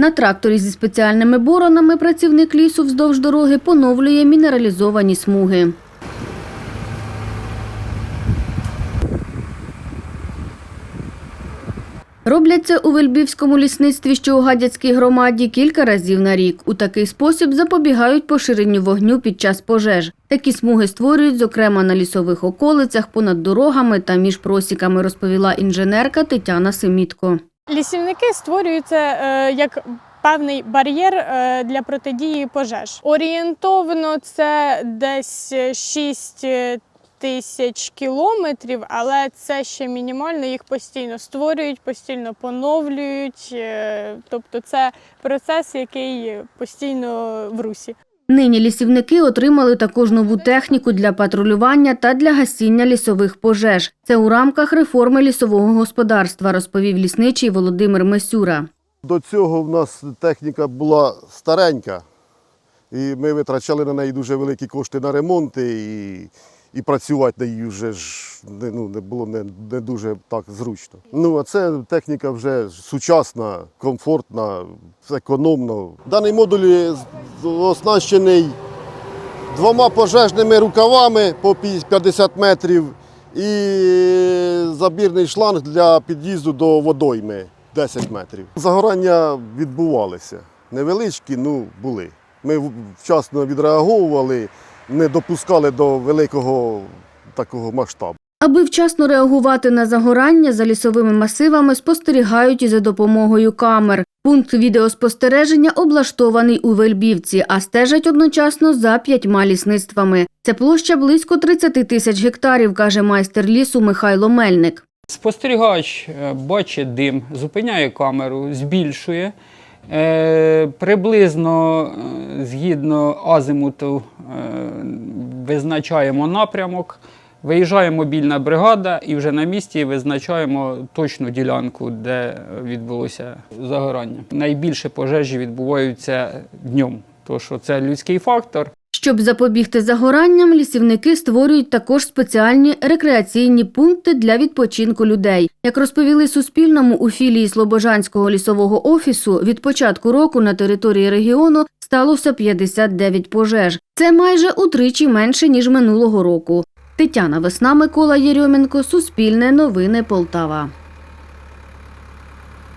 На тракторі зі спеціальними боронами працівник лісу вздовж дороги поновлює мінералізовані смуги. Роблять це у Вельбівському лісництві, що у Гадяцькій громаді, кілька разів на рік. У такий спосіб запобігають поширенню вогню під час пожеж. Такі смуги створюють, зокрема, на лісових околицях, понад дорогами та між просіками, розповіла інженерка Тетяна Семітко. Лісівники створюються е, як певний бар'єр е, для протидії пожеж. Орієнтовно це десь 6 тисяч кілометрів, але це ще мінімально. Їх постійно створюють, постійно поновлюють. е, Тобто це процес, який постійно в русі. Нині лісівники отримали також нову техніку для патрулювання та для гасіння лісових пожеж. Це у рамках реформи лісового господарства, розповів лісничий Володимир Месюра. До цього в нас техніка була старенька, і ми витрачали на неї дуже великі кошти на ремонти, і, і працювати на її вже ж не, ну, не було не, не дуже так зручно. Ну, а це техніка вже сучасна, комфортна, економна. Даний модуль оснащений двома пожежними рукавами по 50 метрів і забірний шланг для під'їзду до водойми 10 метрів. Загорання відбувалися. Невеличкі, ну були. Ми вчасно відреаговували, не допускали до великого такого масштабу. Аби вчасно реагувати на загорання, за лісовими масивами спостерігають і за допомогою камер. Пункт відеоспостереження облаштований у Вельбівці, а стежать одночасно за п'ятьма лісництвами. Це площа близько 30 тисяч гектарів, каже майстер лісу Михайло Мельник. Спостерігач е, бачить дим, зупиняє камеру, збільшує. Е, приблизно е, згідно азимуту визначаємо напрямок, виїжджає мобільна бригада і вже на місці визначаємо точну ділянку, де відбулося загорання. Найбільше пожежі відбуваються днем, тому що це людський фактор. Щоб запобігти загоранням, лісівники створюють також спеціальні рекреаційні пункти для відпочинку людей. Як розповіли Суспільному у філії Слобожанського лісового офісу, від початку року на території регіону сталося 59 пожеж. Це майже утричі менше ніж минулого року. Тетяна Весна, Микола Єрьоменко, Суспільне новини Полтава.